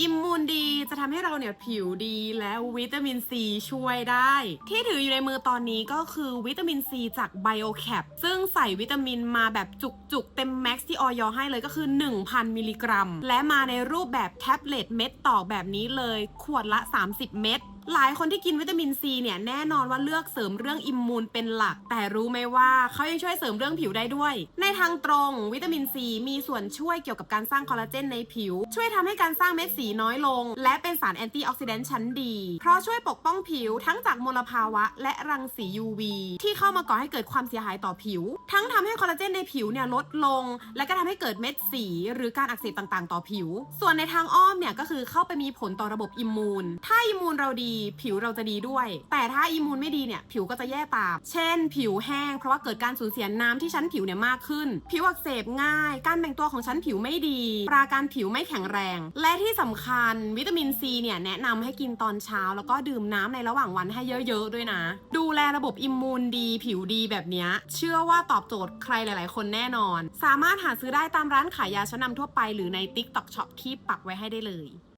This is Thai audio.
อิมมูนดีจะทำให้เราเนี่ยผิวดีและวิตามินซีช่วยได้ ที่ถืออยู่ในมือตอนนี้ก็คือวิตามินซีจาก BioCap ซึ่งใส่วิตามินมาแบบจุกๆ เต็มแม็กซ์ที่ออยอให้เลยก็คือ 1,000 มิลลิกรัม และมาในรูปแบบแท็บเล็ตเม็ดต่อแบบนี้เลย ขวดละ 30 เม็ด หลายคนที่กินวิตามินซีเนี่ยแน่นอนว่าเลือกเสริมเรื่องอิมมูนเป็นหลัก แต่รู้ไหมว่าเขายังช่วยเสริมเรื่องผิวได้ด้วย ในทางตรงวิตามินซีมีส่วนช่วยเกี่ยวกับการสร้างคอลลาเจนในผิว ช่วยทำให้การสร้างเม็ดสีน้อยลง และเป็นสารแอนตี้ออกซิแดนต์ชั้นดี เพราะช่วยปกป้องผิวทั้งจากมลภาวะ และรังสี UV ที่เข้ามาก่อให้เกิดความเสียหายต่อผิว ทั้งทำให้คอลลาเจนในผิวเนี่ยลดลง และก็ทำให้เกิดเม็ดสี หรือการอักเสบต่างๆ ต่อผิว ส่วนในทางอ้อมเนี่ยก็คือเข้าไปมีผลต่อระบบอิมมูนถ้าอิมมูนเราดีผิวเราจะดีด้วย แต่ถ้าอิมูนไม่ดีเนี่ยผิวก็จะแย่ตาม เช่น ผิวแห้งเพราะว่าเกิดการสูญเสียน้ำที่ชั้นผิวเนี่ยมากขึ้น ผิวอักเสบง่าย การแบ่งตัวของชั้นผิวไม่ดี ปราการผิวไม่แข็งแรง และที่สำคัญวิตามินซีเนี่ยแนะนำให้กินตอนเช้า แล้วก็ดื่มน้ำในระหว่างวันให้เยอะๆด้วยนะ ดูแลระบบอิมมูนดี ผิวดีแบบนี้เชื่อว่าตอบโจทย์ใครหลาย ๆ คนแน่นอน สามารถหาซื้อได้ตามร้านขายยาชั้นนำทั่วไปหรือใน TikTok Shop ที่ปักไว้ให้ได้เลย